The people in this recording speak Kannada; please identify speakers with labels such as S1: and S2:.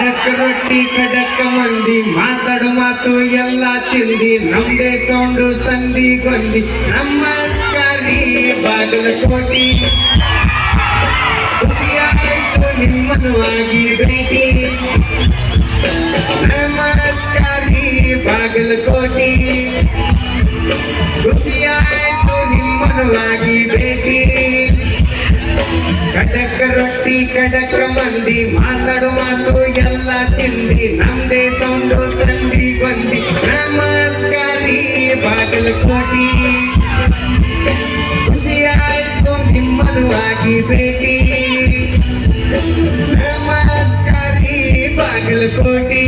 S1: ಖಡಕ್ ರೊಟ್ಟಿ ಖಡಕ್ ಮಂದಿ, ಮಾತಾಡು ಮಾತು ಎಲ್ಲ ಚಿಂದಿ. ನಮ್ದೇ ಸೌಂಡು ಸಂದಿ ಗೊಂದಿ. ನಮ್ಮ ಕರಿ ಬಾಗಲಕೋಟಿ ಖುಷಿಯಾಯಿತು ನಿಮ್ಮನುವಾಗಿ ಭೇಟಿ. ನಮಸ್ಕಾರಿ ಬಾಗಲಕೋಟಿ ಖುಷಿಯಾಯಿತು ರೊಟ್ಟಿ ಕಡಕ ಮಂದಿ ಮಾತಾಡು ಮಾತು ಎಲ್ಲ ಚಿಂದಿ ನಮ್ದೇ ಸೌಂಡು ತಂದಿ ಗೊಂದಿ ನಮಸ್ಕಾರಿ, ಬಾಗಲಕೋಟಿ. ಖುಷಿಯಾಯ್ತು ನಿಮ್ಮನು ಆಗಿ ಭೇಟಿ. ನಮಸ್ಕಾರಿ, ಬಾಗಲಕೋಟಿ.